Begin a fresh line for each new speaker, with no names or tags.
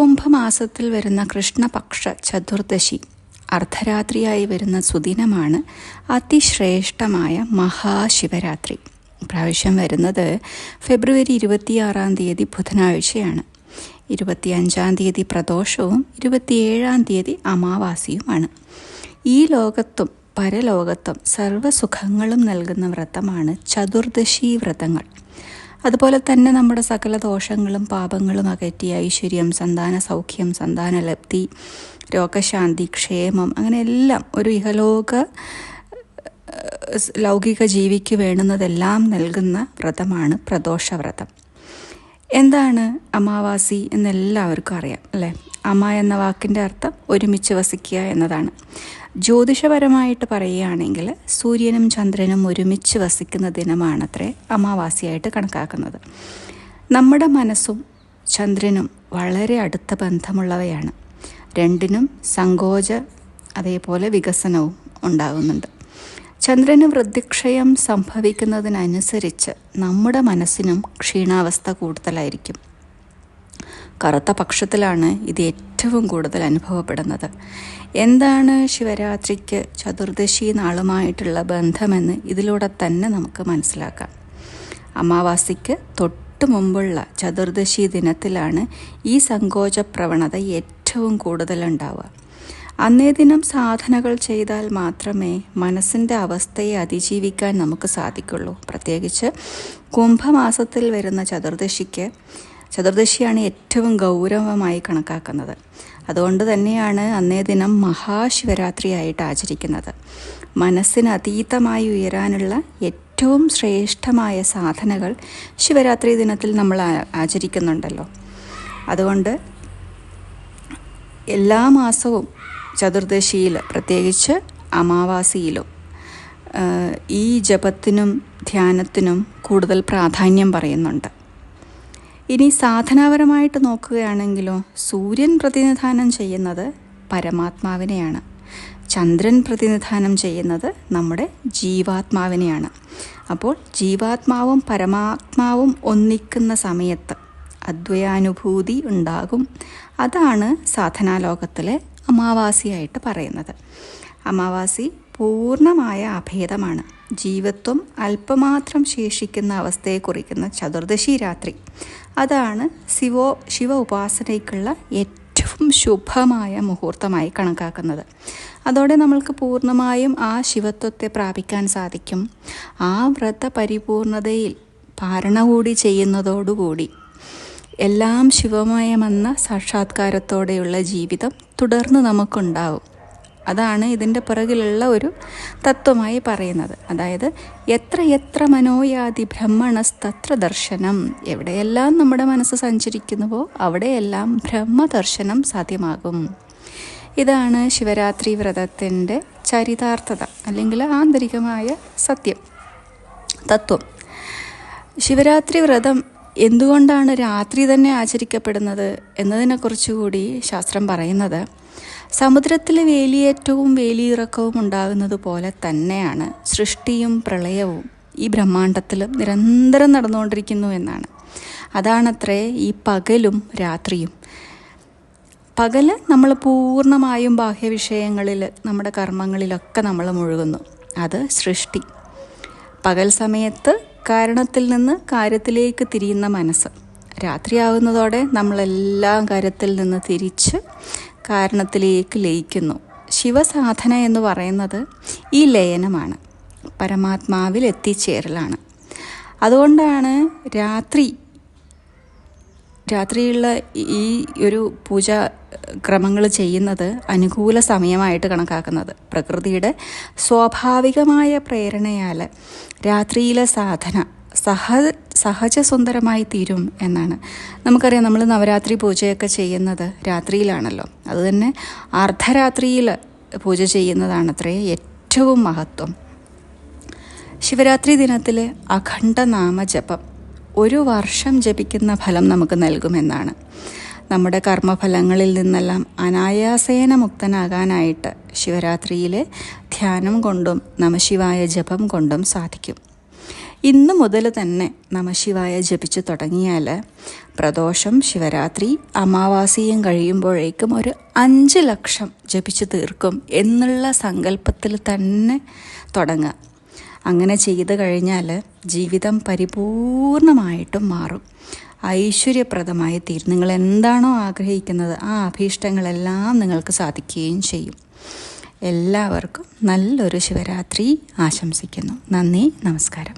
കുംഭമാസത്തിൽ വരുന്ന കൃഷ്ണപക്ഷ ചതുർദശി അർദ്ധരാത്രിയായി വരുന്ന സുദിനമാണ് അതിശ്രേഷ്ഠമായ മഹാശിവരാത്രി. പ്രാവശ്യം വരുന്നത് ഫെബ്രുവരി ഇരുപത്തിയാറാം തീയതി ബുധനാഴ്ചയാണ്. ഇരുപത്തിയഞ്ചാം തീയതി പ്രദോഷവും ഇരുപത്തിയേഴാം തീയതി അമാവാസിയുമാണ്. ഈ ലോകത്തും പരലോകത്തും സർവസുഖങ്ങളും നൽകുന്ന വ്രതമാണ് ചതുർദശി വ്രതങ്ങൾ. അതുപോലെ തന്നെ നമ്മുടെ സകല ദോഷങ്ങളും പാപങ്ങളും അകറ്റി ഐശ്വര്യം സന്താന സൗഖ്യം സന്താന ലബ്ധി രോഗശാന്തി ക്ഷേമം അങ്ങനെ എല്ലാം ഒരു ഇഹലോക ലൗകിക ജീവിക്ക് വേണ്ടുന്നതെല്ലാം നൽകുന്ന വ്രതമാണ് പ്രദോഷവ്രതം എന്താണ് അമാവാസി എന്നെല്ലാവർക്കും അറിയാം അല്ലേ? അമ എന്ന വാക്കിന്റെ അർത്ഥം ഒരുമിച്ച് വസിക്കുക എന്നതാണ്. ജ്യോതിഷപരമായിട്ട് പറയുകയാണെങ്കിൽ സൂര്യനും ചന്ദ്രനും ഒരുമിച്ച് വസിക്കുന്ന ദിനമാണത്രേ അമാവാസിയായിട്ട് കണക്കാക്കുന്നത്. നമ്മുടെ മനസ്സും ചന്ദ്രനും വളരെ അടുത്ത ബന്ധമുള്ളവയാണ്. രണ്ടിനും സങ്കോച അതേപോലെ വികസനവും ഉണ്ടാകുന്നുണ്ട്. ചന്ദ്രന് വൃദ്ധിക്ഷയം സംഭവിക്കുന്നതിനനുസരിച്ച് നമ്മുടെ മനസ്സിനും ക്ഷീണാവസ്ഥ കൂടുതലായിരിക്കും. കറുത്ത പക്ഷത്തിലാണ് ഇത് ഏറ്റവും കൂടുതൽ അനുഭവപ്പെടുന്നത്. എന്താണ് ശിവരാത്രിക്ക് ചതുർദശി നാളുമായിട്ടുള്ള ബന്ധമെന്ന് ഇതിലൂടെ തന്നെ നമുക്ക് മനസ്സിലാക്കാം. അമാവാസിക്ക് തൊട്ട് മുമ്പുള്ള ചതുർദശി ദിനത്തിലാണ് ഈ സങ്കോച പ്രവണത ഏറ്റവും കൂടുതൽ ഉണ്ടാവുക അന്നേ ദിനം സാധനകൾ ചെയ്താൽ മാത്രമേ മനസ്സിന്റെ അവസ്ഥയെ അതിജീവിക്കാൻ നമുക്ക് സാധിക്കുള്ളൂ. പ്രത്യേകിച്ച് കുംഭമാസത്തിൽ വരുന്ന ചതുർദശിക്ക് ചതുർദശിയാണ് ഏറ്റവും ഗൗരവമായി കണക്കാക്കുന്നത്. അതുകൊണ്ട് തന്നെയാണ് അന്നേ ദിനം മഹാശിവരാത്രിയായിട്ട് ആചരിക്കുന്നത്. മനസ്സിന് അതീതമായി ഉയരാനുള്ള ഏറ്റവും ശ്രേഷ്ഠമായ സാധനകൾ ശിവരാത്രി ദിനത്തിൽ നമ്മൾ ആചരിക്കുന്നുണ്ടല്ലോ. അതുകൊണ്ട് എല്ലാ മാസവും ചതുർദശിയിൽ പ്രത്യേകിച്ച് അമാവാസിയിലും ഈ ജപത്തിനും ധ്യാനത്തിനും കൂടുതൽ പ്രാധാന്യം പറയുന്നുണ്ട്. ഇനി സാധനാപരമായിട്ട് നോക്കുകയാണെങ്കിലോ സൂര്യൻ പ്രതിനിധാനം ചെയ്യുന്നത് പരമാത്മാവിനെയാണ്. ചന്ദ്രൻ പ്രതിനിധാനം ചെയ്യുന്നത് നമ്മുടെ ജീവാത്മാവിനെയാണ്. അപ്പോൾ ജീവാത്മാവും പരമാത്മാവും ഒന്നിക്കുന്ന സമയത്ത് അദ്വയാനുഭൂതി ഉണ്ടാകും. അതാണ് സാധനാലോകത്തിലെ അമാവാസിയായിട്ട് പറയുന്നത്. അമാവാസി പൂർണമായ അഭേദമാണ്. ജീവത്വം അല്പമാത്രം ശേഷിക്കുന്ന അവസ്ഥയെ കുറിക്കുന്ന ചതുർദശി രാത്രി. അതാണ് ശിവോ ശിവ ഉപാസനയ്ക്കുള്ള ഏറ്റവും ശുഭമായ മുഹൂർത്തമായി കണക്കാക്കുന്നത്. അതോടെ നമ്മൾക്ക് പൂർണമായും ആ ശിവത്വത്തെ പ്രാപിക്കാൻ സാധിക്കും. ആ വ്രത പരിപൂർണതയിൽ പാരണ കൂടി ചെയ്യുന്നതോടുകൂടി. എല്ലാം ശിവമയമെന്ന സാക്ഷാത്കാരത്തോടെയുള്ള ജീവിതം തുടർന്ന് നമുക്കുണ്ടാവും. അതാണ് ഇതിന്റെ പുറകിലുള്ള ഒരു തത്വമായി പറയുന്നത്. അതായത് എത്ര എത്ര മനോയാതി ബ്രഹ്മണസ്തത്ര ദർശനം എവിടെയെല്ലാം നമ്മുടെ മനസ്സ് സഞ്ചരിക്കുന്നുവോ അവിടെയെല്ലാം ബ്രഹ്മദർശനം സാധ്യമാകും. ഇതാണ് ശിവരാത്രി വ്രതത്തിന്റെ ചരിതാർത്ഥത അല്ലെങ്കിൽ ആന്തരികമായ സത്യം തത്വം. ശിവരാത്രി വ്രതം എന്തുകൊണ്ടാണ് രാത്രി തന്നെ ആചരിക്കപ്പെടുന്നത് എന്നതിനെക്കുറിച്ചുകൂടി ശാസ്ത്രം പറയുന്നത്? സമുദ്രത്തിലെ വേലിയേറ്റവും വേലിയിറക്കവും ഉണ്ടാകുന്നത് പോലെ തന്നെയാണ് സൃഷ്ടിയും പ്രളയവും ഈ ബ്രഹ്മാണ്ടത്തിൽ നിരന്തരം നടന്നുകൊണ്ടിരിക്കുന്നു എന്നാണ്. അതാണത്രേ ഈ പകലും രാത്രിയും. പകൽ നമ്മൾ പൂർണമായും ബാഹ്യവിഷയങ്ങളിൽ നമ്മുടെ കർമ്മങ്ങളിലൊക്കെ നമ്മൾ മുഴുകുന്നു. അത് സൃഷ്ടി. പകൽ സമയത്ത് കാരണത്തിൽ നിന്ന് കാര്യത്തിലേക്ക് തിരിയുന്ന മനസ്സ്. രാത്രിയാകുന്നതോടെ നമ്മളെല്ലാം കാര്യത്തിൽ നിന്ന് തിരിച്ച് കാരണത്തിലേക്ക് ലയിക്കുന്നു. ശിവസാധന എന്ന് പറയുന്നത് ഈ ലയനമാണ്. പരമാത്മാവിൽ എത്തിച്ചേരലാണ്. അതുകൊണ്ടാണ് രാത്രി രാത്രിയുള്ള ഈ ഒരു പൂജ ക്രമങ്ങൾ ചെയ്യുന്നത് അനുകൂല സമയമായിട്ട് കണക്കാക്കുന്നത്. പ്രകൃതിയുടെ സ്വാഭാവികമായ പ്രേരണയാൽ രാത്രിയിലെ സാധന സഹ സുന്ദരമായി തീരും എന്നാണ്. നമുക്കറിയാം നമ്മൾ നവരാത്രി പൂജയൊക്കെ ചെയ്യുന്നത് രാത്രിയിലാണല്ലോ. അതുതന്നെ അർദ്ധരാത്രിയിൽ പൂജ ചെയ്യുന്നതാണത്രേ ഏറ്റവും മഹത്വം. ശിവരാത്രി ദിനത്തിലെ അഖണ്ഡ നാമജപം ഒരു വർഷം ജപിക്കുന്ന ഫലം നമുക്ക് നൽകുമെന്നാണ്. നമ്മുടെ കർമ്മഫലങ്ങളിൽ നിന്നെല്ലാം അനായാസേന മുക്തനാകാനായിട്ട് ശിവരാത്രിയിലെ ധ്യാനം കൊണ്ടും നമശിവായ ജപം കൊണ്ടും സാധിക്കും. ഇന്ന് മുതൽ തന്നെ നമശിവായ ജപിച്ചു തുടങ്ങിയാൽ പ്രദോഷം ശിവരാത്രി അമാവാസിയും കഴിയുമ്പോഴേക്കും ഒരു അഞ്ച് ലക്ഷം ജപിച്ചു തീർക്കും എന്നുള്ള സങ്കല്പത്തിൽ തന്നെ തുടങ്ങുക. അങ്ങനെ ചെയ്തു കഴിഞ്ഞാൽ ജീവിതം പരിപൂർണമായിട്ടും മാറും. ഐശ്വര്യപ്രദമായി തീരും. നിങ്ങൾ എന്താണോ ആഗ്രഹിക്കുന്നത് ആ അഭീഷ്ടങ്ങളെല്ലാം നിങ്ങൾക്ക് സാധിക്കുകയും ചെയ്യും. എല്ലാവർക്കും നല്ലൊരു ശിവരാത്രി ആശംസിക്കുന്നു. നന്ദി നമസ്കാരം.